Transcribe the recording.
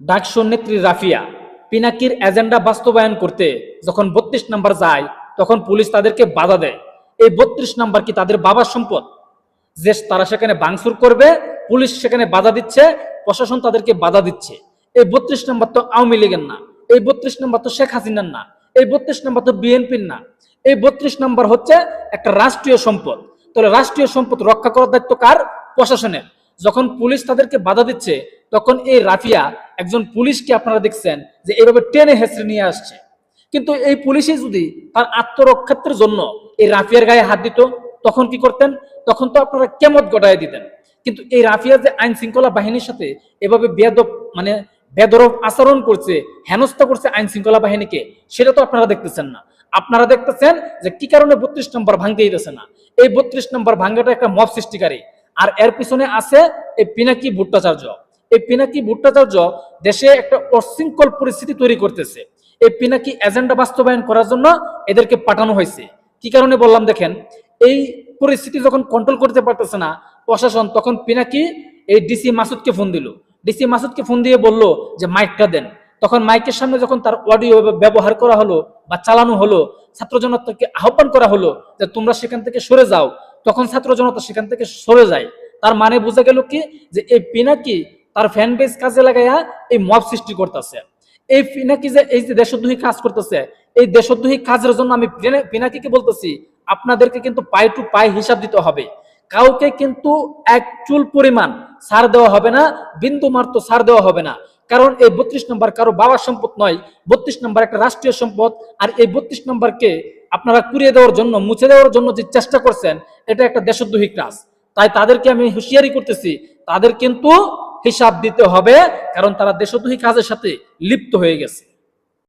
ডাকসু নেত্রী রাফিয়া, পিনাকির এজেন্ডা বাস্তবায়ন করতে যখন বত্রিশ নাম্বার যায়, তখন পুলিশ তাদেরকে বাধা দেয়। এই বত্রিশ নাম্বার কি তাদের বাবার সম্পদ? যে তারা সেখানে বাংসুর করবে, পুলিশ সেখানে বাধা দিচ্ছে, প্রশাসন তাদেরকে বাধা দিচ্ছে। এই বত্রিশ নাম্বার তো আওয়ামী লীগের না, এই বত্রিশ নাম্বার তো শেখ হাসিনার না, এই বত্রিশ নাম্বার তো বিএনপির না। এই বত্রিশ নাম্বার হচ্ছে একটা রাষ্ট্রীয় সম্পদ। তাহলে রাষ্ট্রীয় সম্পদ রক্ষা করার দায়িত্ব কার? প্রশাসনের। যখন পুলিশ তাদেরকে বাধা দিচ্ছে তখন এই রাফিয়া একজন পুলিশকে আপনারা দেখছেন যে এইভাবে টেনে হেসড়ে নিয়ে আসছে। কিন্তু এই পুলিশই যদি তার আত্মরক্ষার্থের জন্য এই রাফিয়ার গায়ে হাত দিত, তখন কি করতেন? তখন তো আপনারা কেমত গটায় দিতেন। কিন্তু এই রাফিয়া যে আইন শৃঙ্খলা বাহিনীর সাথে এভাবে বেদব মানে বেদরব আচরণ করছে, হেনস্থা করছে আইন শৃঙ্খলা বাহিনীকে, সেটা তো আপনারা দেখতেছেন না। আপনারা দেখতেছেন যে কি কারণে বত্রিশ নম্বর ভাঙতে দিতেছে না। এই বত্রিশ নম্বর ভাঙ্গাটা একটা মব সৃষ্টিকারী। আর এর পিছনে আছে এই পিনাকি ভট্টাচার্য। এই পিনাকি ভট্টাচার্য দেশে একটা অশৃঙ্খল পরিস্থিতি তৈরি করতেছে। এই পিনাকি এজেন্ডা বাস্তবায়ন করার জন্য এদেরকে পাঠানো হয়েছে। কি কারণে বললাম দেখেন, এই পরিস্থিতি যখন কন্ট্রোল করতে পারতেছে না, প্রশাসন তখন পিনাকি এই ডিসি মাসুদকে ফোন দিল। ডিসি মাসুদকে ফোন দিয়ে বলল যে মাইকটা দেন। তখন মাইকের সামনে যখন তার অডিও ব্যবহার করা হলো বা চালানো হলো, ছাত্র জনতাকে আহ্বান করা হলো যে, তোমরা সেখান থেকে সরে যাও। তখন ছাত্র জনতা সেখান থেকে সরে যায়। তার মানে বোঝা গেল কি? যে, এই পিনাকি তার ফ্যান বেস কাজে লাগাইয়া এই মব সৃষ্টি করতেছে। এই পিনাকি যে, এই যে দেশদ্রোহী কাজ করতেছে, এই দেশদ্রোহী কাজের জন্য আমি পিনা- পিনাকিকে বলতেছি, আপনাদেরকে কিন্তু পাই টু পাই হিসাব দিতে হবে। কাউকে কিন্তু এক চুল পরিমাণ ছাড় দেওয়া হবে না, বিন্দু মাত্র ছাড় দেওয়া হবে না। কারণ এই বত্রিশ নম্বর কারও বাবার সম্পদ নয়, বত্রিশ নম্বর একটা রাষ্ট্রীয় সম্পদ, আর এই বত্রিশ নম্বরকে আপনারা কুড়িয়ে দেওয়ার জন্য, মুছে দেওয়ার জন্য যে চেষ্টা করছেন, এটা একটা দেশদ্রোহী কাজ। তাই তাদেরকে আমি হুঁশিয়ারি করতেছি, তাদের কিন্তু হিসাব দিতে হবে কারণ তারা দেশদ্রোহী কাজের সাথে লিপ্ত হয়ে গেছে।